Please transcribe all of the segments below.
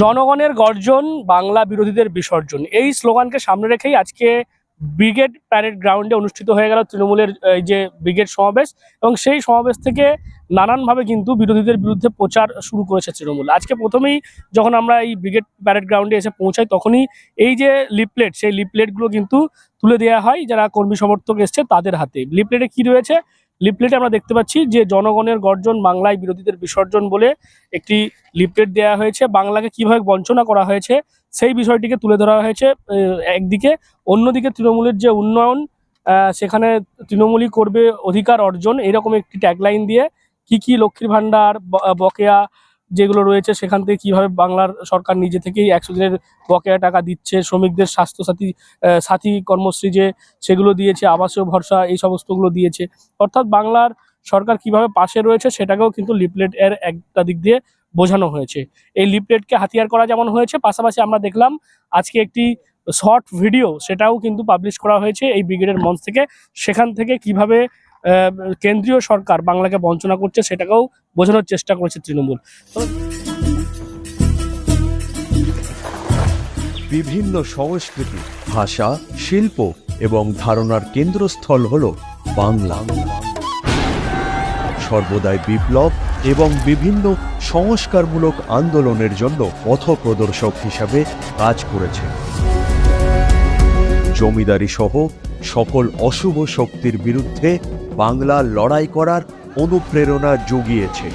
জনগণের গর্জন, বাংলা বিরোধীদের বিসর্জন। এই স্লোগানকে সামনে রেখেই আজকে ব্রিগেড প্যারেড গ্রাউন্ডে অনুষ্ঠিত হয়ে গেল তৃণমূলের এই যে ব্রিগেড সমাবেশ এবং সেই সমাবেশ থেকে নানানভাবে কিন্তু বিরোধীদের বিরুদ্ধে প্রচার শুরু করেছে তৃণমূল। আজকে প্রথমেই যখন আমরা এই ব্রিগেড প্যারেড গ্রাউন্ডে এসে পৌঁছাই, তখনই এই যে লিপলেট সেই লিপলেটগুলো কিন্তু তুলে দেওয়া হয় যারা কর্মী সমর্থক এসছে তাদের হাতে। লিপলেটে কি রয়েছে? লিপলেটে আমরা দেখতে পাচ্ছি যে জনগণের গর্জন বাংলায় বিরোধীদের বিসর্জন বলে একটি লিপলেট দেওয়া হয়েছে। বাংলাকে কীভাবে বঞ্চনা করা হয়েছে সেই বিষয়টিকে তুলে ধরা হয়েছে একদিকে। অন্যদিকে তৃণমূলের যে উন্নয়ন সেখানে তৃণমূলই করবে অধিকার অর্জন, এরকম একটি ট্যাগলাইন দিয়ে কি কি লক্ষ্মীর ভাণ্ডার বকেয়া যেগুলো রয়েছে, সেখান থেকে কীভাবে বাংলার সরকার নিজে থেকেই একশো দিনের বকেয়া টাকা দিচ্ছে, শ্রমিকদের স্বাস্থ্যসাথী সাথী কর্মশ্রী যে সেগুলো দিয়েছে, আবাসীয় ভরসা, এই সমস্তগুলো দিয়েছে। অর্থাৎ বাংলার সরকার কীভাবে পাশে রয়েছে, সেটাকেও কিন্তু লিপলেট এর একটা দিক দিয়ে বোঝানো হয়েছে। এই লিপলেটকে হাতিয়ার করা যেমন হয়েছে, পাশাপাশি আমরা দেখলাম আজকে একটি শর্ট ভিডিও, সেটাও কিন্তু পাবলিশ করা হয়েছে এই ব্রিগেডের মঞ্চ থেকে। সেখান থেকে কীভাবে কেন্দ্রীয় সরকার বাংলাকে বঞ্চনা করছে, সেটাকেও বোঝানোর চেষ্টা করেছে তৃণমূল। বিভিন্ন সংস্কৃতি, ভাষা, শিল্প এবং ধারণার কেন্দ্রস্থল হল বাংলা। সর্বদাই বিপ্লব এবং বিভিন্ন সংস্কারমূলক আন্দোলনের জন্য পথপ্রদর্শক হিসাবে কাজ করেছে। জমিদারি সহ সকল অশুভ শক্তির বিরুদ্ধে বাংলা লড়াই করার অনুপ্রেরণা জুগিয়েছে।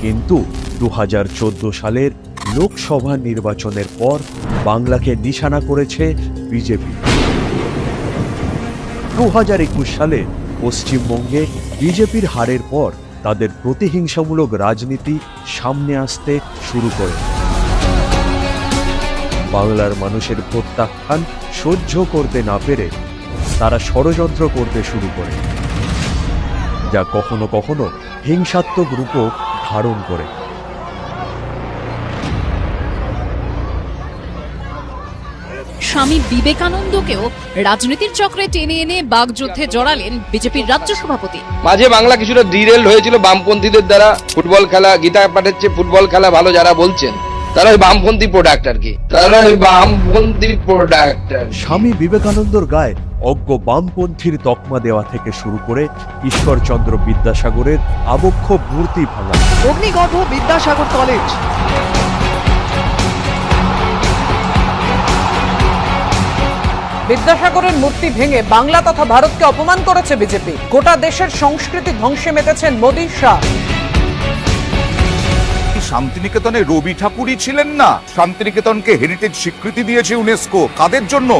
কিন্তু দু হাজার চোদ্দ সালের লোকসভা নির্বাচনের পর বাংলাকে নিশানা করেছে বিজেপি। দু হাজার একুশ সালে পশ্চিমবঙ্গে বিজেপির হারের পর তাদের প্রতিহিংসামূলক রাজনীতি সামনে আসতে শুরু করে। বাংলার মানুষের প্রত্যাখ্যান সহ্য করতে না পেরে তারা ষড়যন্ত্র করতে শুরু করে যা কখনো কখনো হিংসাত্মক রূপও ধারণ করে। স্বামী বিবেকানন্দকেও রাজনীতির চক্রে টেনে এনে বাগযুদ্ধে জড়ালেন বিজেপির রাজ্য সভাপতি। মাঝে বাংলা কিছুটা ডিরেল হয়েছিল বামপন্থীদের দ্বারা। ফুটবল খেলা গীতা পাঠাচ্ছে ফুটবল খেলা ভালো যারা বলছেন। তারা ওই বামপন্থী প্রোডাক্ট আর কি। তারা ওই বামপন্থী প্রোডাক্ট স্বামী বিবেকানন্দর গায়ে অজ্ঞ বামপন্থীর তকমা দেওয়া থেকে শুরু করে ঈশ্বরচন্দ্র বিদ্যাসাগরের আবক্ষ মূর্তি ভাঙা। অগ্নিগর্ভ বিদ্যাসাগর কলেজ বিদ্যাসাগরের মূর্তি ভেঙে বাংলা তথা ভারতকে অপমান করেছে বিজেপি। গোটা দেশের সংস্কৃতি ধ্বংসে মেতেছেন মোদী শাহ। শান্তিনিকেতনে রবি ঠাকুরই ছিলেন না। শান্তিনিকেতনকে হেরিটেজ স্বীকৃতি দিয়েছে ইউনেস্কো কাদের জন্য?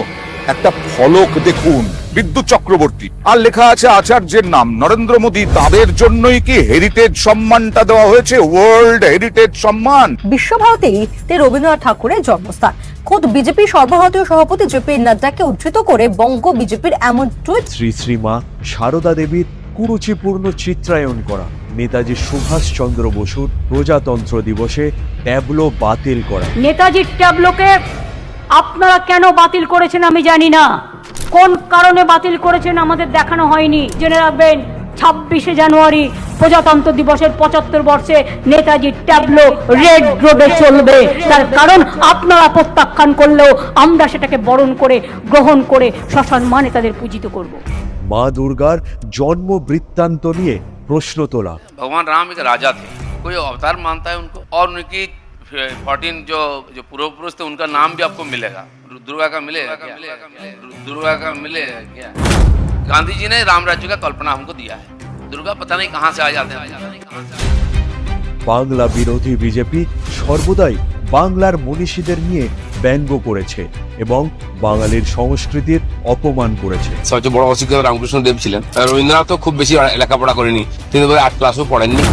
একটা ফলক দেখুন বিদ্যুৎ চক্রবর্তী। আর লেখা আছে আচার্যের নাম। নরেন্দ্র মোদী তাদের জন্যই কি হেরিটেজ সম্মানটা দেওয়া হয়েছে? ওয়ার্ল্ড হেরিটেজ সম্মান বিশ্বভারতীতে রবীন্দ্রনাথ ঠাকুরের জন্মস্থান। খোদ বিজেপি সর্বভারতীয় সভাপতি জেপি নাড্ডাকে উদ্ধৃত করে বঙ্গ বিজেপির এমন টুইট। শ্রী শ্রীমা সারদা দেবীর কুরুচিপূর্ণ চিত্রায়ন করা। নেতাজি সুভাষচন্দ্র বসুর প্রজাতন্ত্র দিবসে ট্যাবলো বাতিল করা। নেতাজির ট্যাবলোকে আপনারা কেন বাতিল করেছেন আমি জানি না। কোন কারণে বাতিল করেছেন আমাদের দেখানো হয়নি। জেনে রাখবেন, ছাব্বিশে জানুয়ারি প্রজাতন্ত্র দিবসের পঁচাত্তর বর্ষে নেতাজির ট্যাবলো রেড রোডে চলবে। তার কারণ আপনারা প্রত্যাখ্যান করলেও আমরা সেটাকে বরণ করে, গ্রহণ করে, সসম্মানে তাদের পূজিত করব। মা দুর্গার জন্ম বৃত্তান্ত নিয়ে প্রশ্ন তোলা भगवान राम एक राजा थे कोई अवतार मानता है उनको और उनकी फोर्टीन जो जो पूर्व पुरुष थे उनका नाम भी आपको मिलेगा दुर्गा का मिलेगा क्या दुर्गा का मिलेगा क्या गांधी जी ने राम राज्य का कल्पना हमको दिया है दुर्गा पता नहीं कहाँ से आ जाते हैं বাংলা বিরোধী বিজেপি সর্বদাই বাংলার মনীষীদের নিয়ে ব্যঙ্গ করেছে এবং বাঙালির সংস্কৃতির অপমান করেছে। সবচেয়ে বড় অশিক্ষিত রামকৃষ্ণ দেব ছিলেন। আর রবীন্দ্রনাথ তো খুব বেশি লেখাপড়া করেনি। তিনি আট ক্লাসও পড়েননি।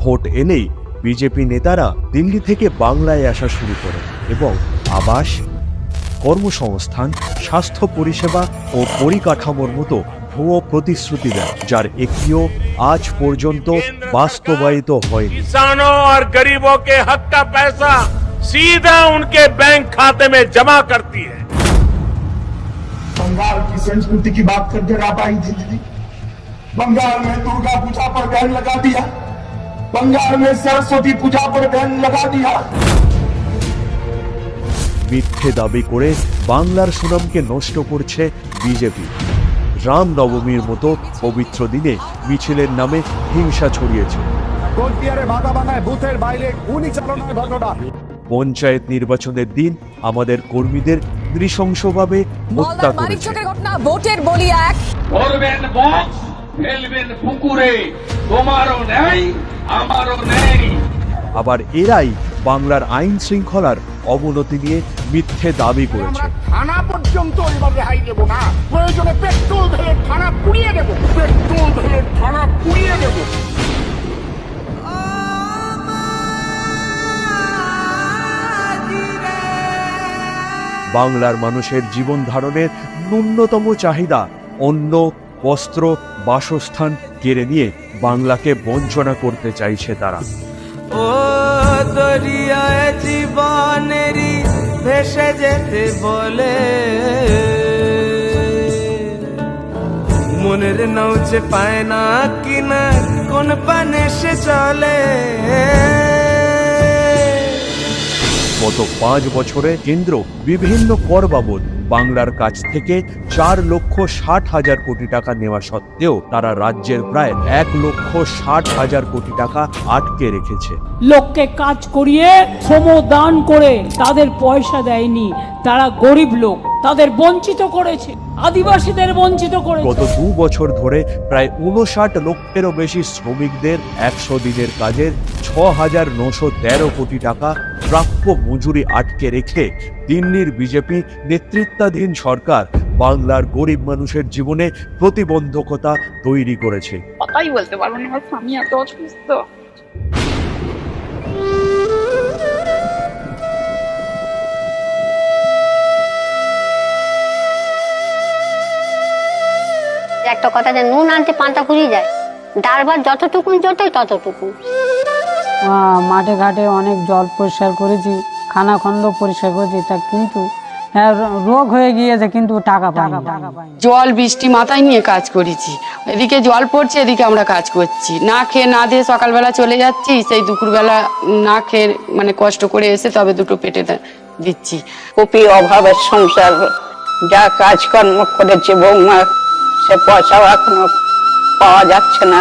ভোট এলেই বিজেপি নেতারা দিল্লি থেকে বাংলায় আসা শুরু করে এবং আবাস কর্মসংস্থান স্বাস্থ্য পরিষেবা ও পরিকাঠামোর মতো ভুয়ো প্রতিশ্রুতি দেয় যার একটিও আজ পর্যন্ত বাস্তবায়িত হয়নি किसानों और गरीबों के हक का पैसा सीधा उनके बैंक खाते में जमा करती है बंगाल की संस्कृति की बात करके आप आई थी दीदी बंगाल में दुर्गा पूजा पर बैन लगा दिया बंगाल में सरस्वती पूजा पर बैन लगा दिया মিথ্যে দাবি করে বাংলার সুনামকে নষ্ট করছে বিজেপি রামনবমীর মতো পবিত্র দিনে মিছিলের নামে হিংসা ছড়িয়েছে। পঞ্চায়েত নির্বাচনের দিন আমাদের কর্মীদের নৃশংসভাবে হত্যা করেছে। ভোটের বলি এক। করবেন বক্স ফেলবেন পুকুরে। তোমারও নেই আমারও নেই। আবার এরাই বাংলার আইন শৃঙ্খলার অবনতি নিয়ে মিথ্যে দাবি করেছে। থানা পর্যন্ত এবার রেহাই দেবো না। প্রয়োজনে পেট্রোল ঢেলে থানা পুড়িয়ে দেবো। পেট্রোল ঢেলে থানা পুড়িয়ে দেবো। বাংলার মানুষের জীবন ধারণের ন্যূনতম চাহিদা অন্ন বস্ত্র বাসস্থান কেড়ে নিয়ে বাংলাকে বঞ্চনা করতে চাইছে তারা। ও দরিয়ায় জীবনেরই ভেসে যেতে বলে। মনের নৌচে পায় না কিনা কোন পানে সে চলে। গত পাঁচ বছরে কেন্দ্র বিভিন্ন কর বাবদ বাংলার কাছ থেকে চার লক্ষ ষাট হাজার কোটি টাকা নেওয়া সত্ত্বেও তারা রাজ্যের প্রায় এক লক্ষ ষাট হাজার কোটি টাকা আটকে রেখেছে। লোককে কাজ করিয়ে শ্রমদান করে তাদের পয়সা দেয়নি। তারা গরিব লোক তাদের বঞ্চিত করেছে। আদিবাসীদের বঞ্চিত করেছে। গত দু বছর ধরে প্রায় উনষাট লক্ষেরও বেশি শ্রমিকদের একশো দিনের কাজের ছ হাজার নশো তেরো কোটি টাকা প্রাপ্য মজুরি আটকে রেখে দিল্লির বিজেপি নেতৃত্বাধীন সরকার বাংলার গরিব মানুষের জীবনে প্রতিবন্ধকতা তৈরি করেছে। কথাই বলতে পারব না আমার স্বামী এত অসুস্থ। একটা কথা যে নুন আনতে পান্তা ফুরিয়ে যায় ডাল ভাত যতটুকুন জোটে ততটুকু মাঠে ঘাটে অনেক জল পরিষ্কার করেছি। খানা খন্দ পরিষ্কার করেছি তা কিন্তু হ্যাঁ, রোগ হয়ে গিয়েছে কিন্তু টাকা টাকা জল বৃষ্টি মাথায় নিয়ে কাজ করেছি। এদিকে জল পড়ছে এদিকে আমরা কাজ করছি। না খেয়ে না দিয়ে সকালবেলা চলে যাচ্ছি সেই দুপুরবেলা না খেয়ে মানে কষ্ট করে এসে তবে দুটো পেটে দিচ্ছি। কপি অভাবের সংসার যা কাজকর্ম করেছে বৌমা সে পয়সাও এখনও পাওয়া যাচ্ছে না।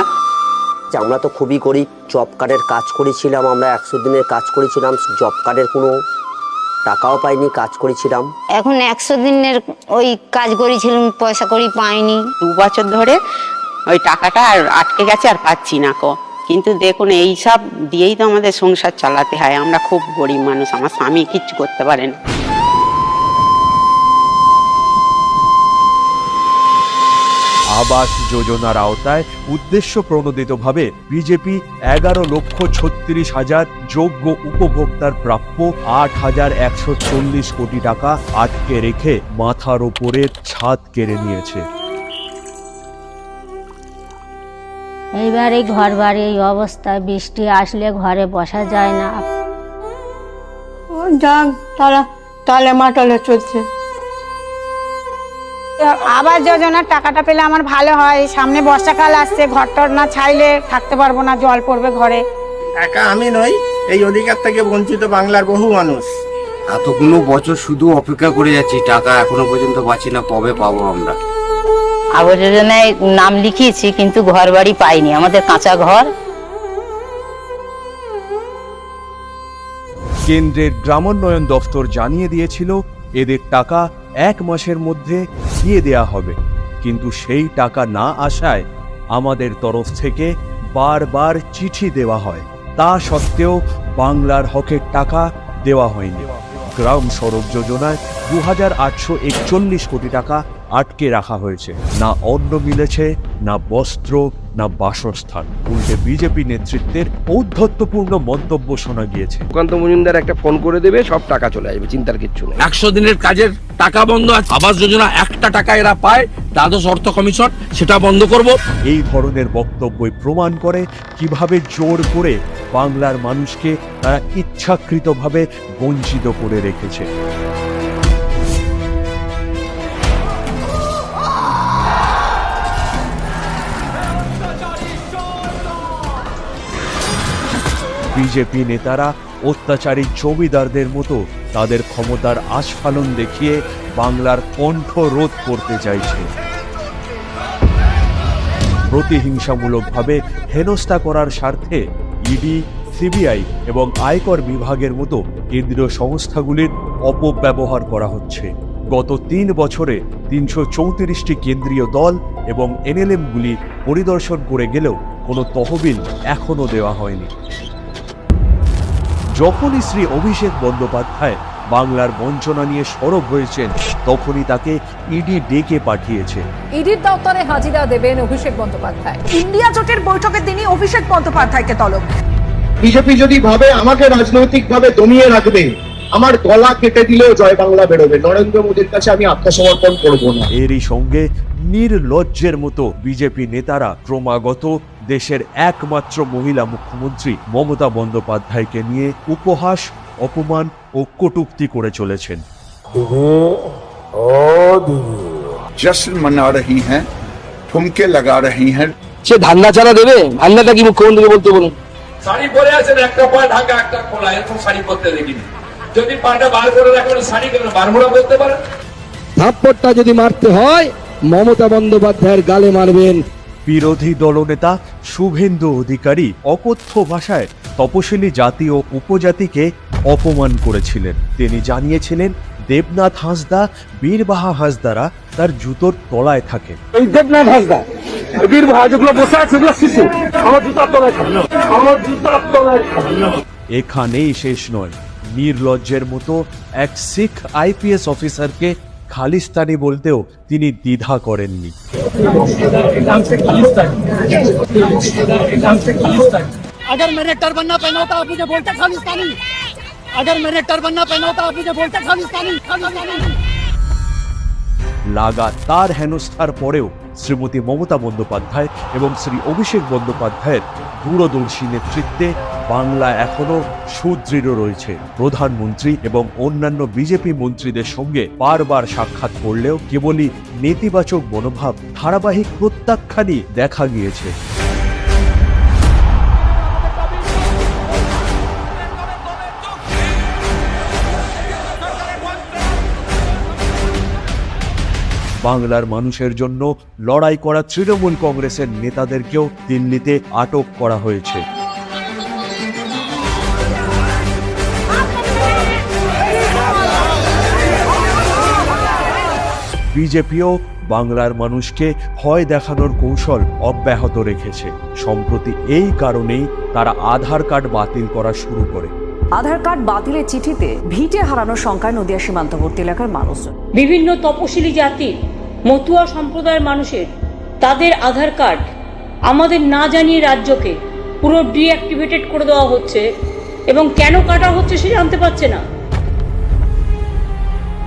আমরা তো খুবই গরিব জব কার্ডের কাজ করেছিলাম আমরা একশো দিনের কাজ করেছিলাম জব কার্ডের কোনো টাকাও পাইনি কাজ করেছিলাম। এখন একশো দিনের ওই কাজ করেছিলাম পয়সা করি পাইনি। দু বছর ধরে ওই টাকাটা আর আটকে গেছে আর পাচ্ছি না কো। কিন্তু দেখুন এই সব দিয়েই তো আমাদের সংসার চালাতে হয়। আমরা খুব গরিব মানুষ আমার স্বামী কিচ্ছু করতে পারেন আবাস যোজনার আওতায় উদ্দেশ্য প্রণোদিতভাবে বিজেপি এগারো লক্ষ ছত্রিশ হাজার যোগ্য উপভোক্তার প্রাপ্য আট হাজার একশো চল্লিশ কোটি টাকা আটকে রেখে মাথার ওপরের ছাদ কেড়ে নিয়েছে। এইবার এই ঘর বাড়ি এই অবস্থায় বৃষ্টি আসলে ঘরে বসা যায় না। যাক তাহলে তালে মাটলে চলছে। আবাস যোজনার টাকাটা পেলে আমার ভালো হয়। সামনে বর্ষাকাল আসছে ঘরটর না ছাইলে থাকতে পারব না জল পড়বে ঘরে। একা আমি নই এই অধিকার থেকে বঞ্চিত বাংলার বহু মানুষ। এতগুলো বছর শুধু অপেক্ষা করে যাচ্ছি টাকা এখনও পর্যন্ত পাচ্ছি না কবে পাবো আমরা? আবাস যোজনায় নাম লিখিয়েছি কিন্তু ঘর বাড়ি পাইনি। আমাদের কাঁচা ঘর। কেন্দ্রের গ্রামোন্নয়ন দফতর জানিয়ে দিয়েছিল এদের টাকা এক মাসের মধ্যে দিয়ে দেয়া হবে। কিন্তু সেই টাকা না আসায় আমাদের তরফ থেকে বারবার চিঠি দেওয়া হয়। তা সত্ত্বেও বাংলার হকের টাকা দেওয়া হয়নি। গ্রাম সড়ক যোজনায় দু হাজার আটশো একচল্লিশ কোটি টাকা আটকে রাখা হয়েছে। না অন্ন মিলেছে না বস্ত্র না বাসস্থান। উল্টে বিজেপি নেতৃত্বের ঔদ্ধত্যপূর্ণ মন্তব্য শোনা গিয়েছে। সুকান্ত মজুমদার একটা ফোন করে দেবে সব টাকা চলে আসবে চিন্তার কিচ্ছু নেই। একশো দিনের কাজের টাকা বন্ধ আছে। আবাস যোজনা একটা টাকা এরা পায় দ্বাদশ অর্থ কমিশন সেটা বন্ধ করব। এই ধরনের বক্তব্যই প্রমাণ করে কীভাবে জোর করে বাংলার মানুষকে তারা ইচ্ছাকৃতভাবে বঞ্চিত করে রেখেছে। বিজেপি নেতারা অত্যাচারী জমিদারদের মতো তাদের ক্ষমতার আস্ফালন দেখিয়ে বাংলার কণ্ঠ রোধ করতে চাইছে। প্রতিহিংসামূলকভাবে হেনস্থা করার স্বার্থে ইডি সিবিআই এবং আয়কর বিভাগের মতো কেন্দ্রীয় সংস্থাগুলির অপব্যবহার করা হচ্ছে। গত তিন বছরে তিনশো চৌত্রিশটি কেন্দ্রীয় দল এবং এনএলএমগুলি পরিদর্শন করে গেলেও কোনো তহবিল এখনও দেওয়া হয়নি। যখনই শ্রী অভিষেক বন্দ্যোপাধ্যায় বাংলার বঞ্চনা নিয়ে সরব হয়েছেন তখনই তাকে ইডি ডেকে পাঠিয়েছে। ইডির দপ্তরে হাজিরা দেবেন অভিষেক বন্দ্যোপাধ্যায়। ইন্ডিয়া জোটের বৈঠকে তিনি অভিষেক বন্দ্যোপাধ্যায়কে তলব। বিজেপি যদি ভাবে আমাকে রাজনৈতিক ভাবে দমিয়ে রাখবে আমার গলা কেটে দিলেও জয় বাংলা বেরোবে। নরেন্দ্র মোদীর কাছে আমি আত্মসমর্পণ করব না। এরই সঙ্গে নির্লজ্জের মতো বিজেপি নেতারা ক্রমাগত দেশের একমাত্র মহিলা মুখ্যমন্ত্রী মমতা বন্দ্যোপাধ্যায়কে নিয়ে উপহাস অপমান ও কটুক্তি করে চলেছেন। জশ্ন মনা রহি হ্যাঁ ঠুমকে লাগা রহি হ্যাঁ সে ধান্দা ছাড়া দেবে? ধান্দাটা কি মুখ্যমন্ত্রী বলতে বলুন। শাড়ি পরে আছেন একটা পা ঢাকা একটা খোলা এরকম শাড়ি পরতে দেখিনি। যদি পাটা বার করে শাড়ি কেন বারমুড়া পারেন? থাপ্পড়টা যদি মারতে হয় মমতা বন্দ্যোপাধ্যায়ের গালে মারবেন বিরোধী দলনেতা শুভেন্দু অধিকারী অকথ্য ভাষায় তপশিলি জাতি ও উপজাতিকে অপমান করেছিলেন। তিনি জানিয়েছিলেন দেবনাথ হাঁসদা বীরবাহা হাঁসদারা তার জুতোর তলায় থাকে। এই দেবনাথ হাসদা বীর যেগুলো বসে আছে সেগুলো শিশু। আমার জুতার তলায় খাবে আমার জুতার তলায় খাবে এখানেই শেষ নয়। নির্লজ্জের মতো এক শিখ আইপিএস অফিসারকে খালিস্তানি বলতেও তিনি দ্বিধা করেননি अगर मैंने टर्बन्ना पहना होता आप मुझे बोलते खालिस्तानी अगर मैंने टर्बन्ना पहना होता आप मुझे बोलते खालिस्तानी खालिस्तानी লাগাতার হেনস্থার পরেও শ্রীমতী মমতা বন্দ্যোপাধ্যায় এবং শ্রী অভিষেক বন্দ্যোপাধ্যায়ের দূরদর্শী নেতৃত্বে বাংলা এখনও সুদৃঢ় রয়েছে। প্রধানমন্ত্রী এবং অন্যান্য বিজেপি মন্ত্রীদের সঙ্গে বারবার সাক্ষাৎ করলেও কেবলই নেতিবাচক মনোভাব, ধারাবাহিক প্রত্যাখ্যানই দেখা গিয়েছে। বাংলার মানুষের জন্য লড়াই করা তৃণমূল কংগ্রেসের নেতাদেরকেও দিল্লিতে আটক করা হয়েছে। বিজেপিও বাংলার মানুষকে ভয় দেখানোর কৌশল অব্যাহত রেখেছে। সম্প্রতি এই কারণেই তারা আধার কার্ড বাতিল করা শুরু করে। আধার কার্ড বাতিলের চিঠিতে ভিটে হারানোর সংখ্যায় নদিয়া সীমান্তবর্তী এলাকার মানুষজন। বিভিন্ন তপশিলি জাতির মতুয়া সম্প্রদায়ের মানুষের তাদের আধার কার্ড আমাদের না জানিয়ে রাজ্যকে পুরো ডিঅ্যাক্টিভেটেড করে দেওয়া হচ্ছে এবং কেন কাটা হচ্ছে সে জানতে পারছে না।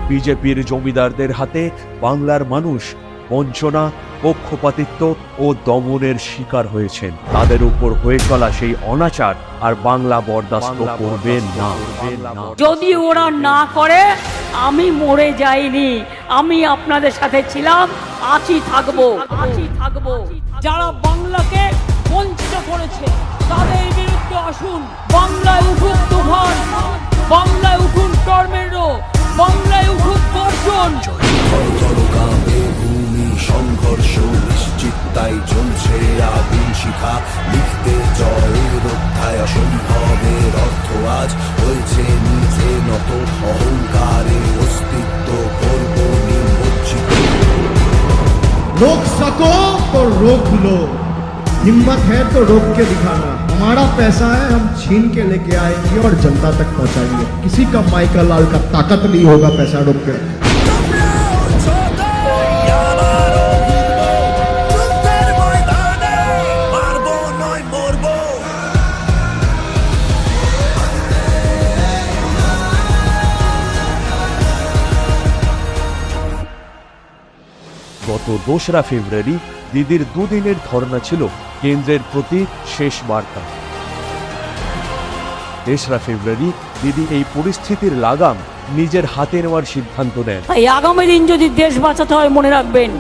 বিজেপির জমিদারদের হাতে বাংলার মানুষ বঞ্চনা পক্ষপাতিত্ব ও দমনের শিকার হয়েছেন। তাদের উপর হয়ে চলা সেই অনাচার আর বাংলা বরদাস্ত করবেন না। যদি ওরা না। করে আমি মরে যাইনি। আমি আপনাদের সাথে ছিলাম আছি থাকব। আছি থাকব। যারা বাংলাকে বঞ্চিত করেছে তাদের বিরুদ্ধে আসুন। বাংলায় উঠুন তুফান বাংলায় উঠুন টর্মেডো বাংলায় উঠুক গর্জন ভূমি সংঘর্ষ নিশ্চিত তাই চলছে আগুন লিখতে জয়ের অধ্যায় অসম্ভবের অর্থ হয়েছে নিজে নত অহংকারে অস্তিত্ব গর্ব নিমজ্জিত লোক সকো লোক। हिम्मत है तो रोक के दिखाना हमारा पैसा है हम छीन के लेके आएंगे और जनता तक पहुंचाएंगे किसी का माइकल लाल का ताकत नहीं होगा पैसा रोक के মারবো নয় মরবো গত দোসরা ফেব্রুয়ারি দিদির দুদিনের ধর্ণা ছিল কেন্দ্রের প্রতি শেষ বার্তা। তেসরা ফেব্রুয়ারি দিদি এই পরিস্থিতির লাগাম নিজের হাতে নেওয়ার সিদ্ধান্ত নেন। এই আগামী দিন যদি দেশ বাঁচাতে হয় মনে রাখবেন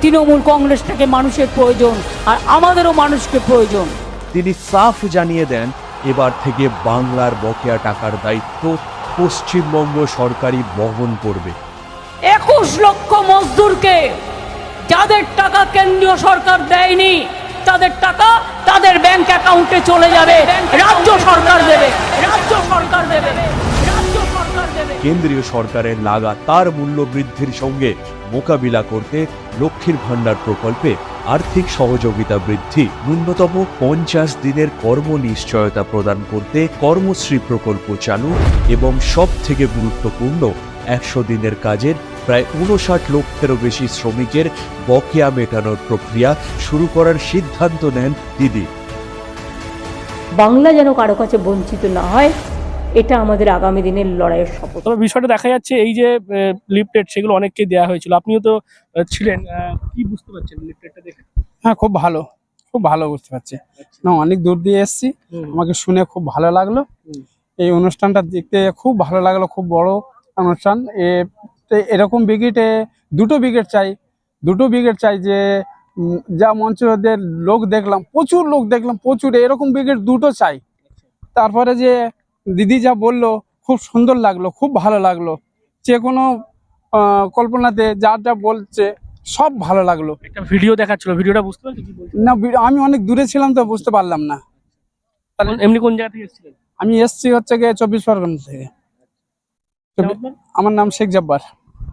তৃণমূল কংগ্রেসটাকে মানুষের প্রয়োজন আর আমাদেরও মানুষকে প্রয়োজন। তিনি সাফ জানিয়ে দেন এবার থেকে বাংলার বকেয়া টাকার দায়িত্ব পশ্চিমবঙ্গ সরকারই বহন করবে। একুশ লক্ষ মজদুরকে যাদের টাকা কেন্দ্রীয় সরকার দেয়নি তাদের টাকা তাদের ব্যাংক অ্যাকাউন্টে চলে যাবে। রাজ্য সরকার দেবে। রাজ্য সরকার দেবে। রাজ্য সরকার দেবে। কেন্দ্রীয় সরকারের লাগাতার মূল্য বৃদ্ধির সঙ্গে মোকাবিলা করতে লক্ষ্মীর ভাণ্ডার প্রকল্পে আর্থিক সহযোগিতা বৃদ্ধি ন্যূনতম পঞ্চাশ দিনের কর্ম নিশ্চয়তা প্রদান করতে কর্মশ্রী প্রকল্প চালু এবং সব থেকে গুরুত্বপূর্ণ একশো দিনের কাজের প্রায় উনষাট লক্ষেরও বেশি শ্রমিকের বকেয়া মেটানোর প্রক্রিয়া শুরু করার সিদ্ধান্ত নেন দিদি। বাংলা যেন কারও কাছে বঞ্চিত না হয় এটা আমাদের আগামী দিনের লড়াইয়ের শপথ। তবে বিষয়টা দেখা যাচ্ছে এই যে লিফলেট সেগুলো অনেককে দেওয়া হয়েছিল। আপনিও তো ছিলেন আহ, কি বুঝতে পারছেন লিফলেটটা দেখে? হ্যাঁ খুব ভালো খুব ভালো বুঝতে পারছি। না অনেক দূর দিয়ে এসেছি। আমাকে শুনে খুব ভালো লাগল। এই অনুষ্ঠানটা দেখতে খুব ভালো লাগল খুব বড় অনুষ্ঠান। এ এরকম ব্রিগেডে দুটো ব্রিগেড চাই। দুটো ব্রিগেড চাই যে যা মঞ্চদের লোক দেখলাম প্রচুর লোক দেখলাম প্রচুর। এরকম ব্রিগেড দুটো চাই। তারপরে যে দিদি যা বলল খুব সুন্দর লাগল খুব ভালো লাগল। যে কোনো কল্পনাতে যা যা বলছে সব ভালো লাগল। একটা ভিডিও দেখাচ্ছিল ভিডিওটা বুঝতে পারছি না আমি অনেক দূরে ছিলাম তো বুঝতে পারলাম না। এমনি কোন জায়গা থেকে এসেছিলেন? আমি এসছি হচ্ছে গিয়ে চব্বিশ পরগনা থেকে। আমার নাম শেখ জব্বার।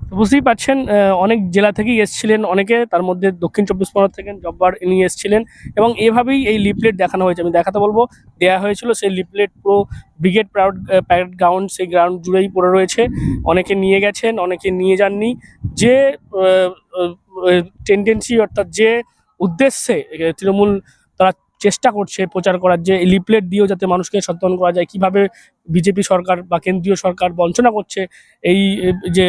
তো বুঝতেই পারছেন অনেক জেলা থেকেই এসেছিলেন অনেকে তার মধ্যে দক্ষিণ চব্বিশ পরগনা থেকে জব্বার নিয়ে এসেছিলেন এবং এভাবেই এই লিফলেট দেখানো হয়েছে। আমি দেখাতে বলব দেয়া হয়েছিল সেই লিফলেট পুরো ব্রিগেড প্রাউড প্যারেড গ্রাউন্ড সেই গ্রাউন্ড জুড়েই পড়ে রয়েছে। অনেকে নিয়ে গেছেন অনেকে নিয়ে যাননি। যে টেন্ডেন্সি অর্থাৎ যে উদ্দেশ্যে তৃণমূল চেষ্টা করছে প্রচার করার, যে লিপলেট দিয়েও যাতে মানুষকে সচেতন করা যায়, কীভাবে বিজেপি সরকার বা কেন্দ্রীয় সরকার বঞ্চনা করছে এই যে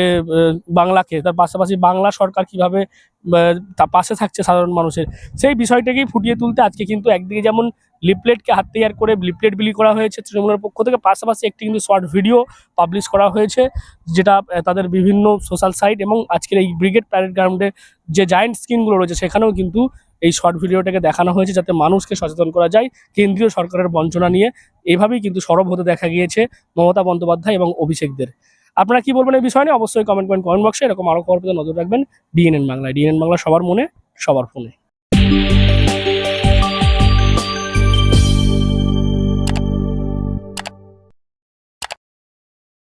বাংলাকে, তার পাশাপাশি বাংলা সরকার কীভাবে তা পাশে থাকছে সাধারণ মানুষের। সেই বিষয়টাকেই ফুটিয়ে তুলতে আজকে কিন্তু একদিকে যেমন লিপলেটকে হাত তৈয়ার করে লিপলেট বিলি করা হয়েছে তৃণমূলের পক্ষ থেকে, পাশাপাশি একটি কিন্তু শর্ট ভিডিও পাবলিশ করা হয়েছে, যেটা তাদের বিভিন্ন সোশ্যাল সাইট এবং আজকের এই ব্রিগেড প্যারেড গ্রাউন্ডে যে জায়েন্ট স্ক্রিনগুলো রয়েছে, সেখানেও কিন্তু এই শর্ট ভিডিওটাকে দেখানো হয়েছে যাতে মানুষকে সচেতন করা যায়। কেন্দ্রীয় সরকারের বঞ্চনা নিয়ে এভাবেই কিন্তু সরব হতে দেখা গিয়েছে মমতা বন্দ্যোপাধ্যায় এবং অভিষেকদের। আপনারা কি বলবেন এই বিষয় নিয়ে? অবশ্যই কমেন্ট করেন কমেন্ট বক্সে এরকম আরও খবর পেতে নজর রাখবেন ডিএনএন বাংলায়। ডিএনএন বাংলা সবার মনে, সবার ফোনে।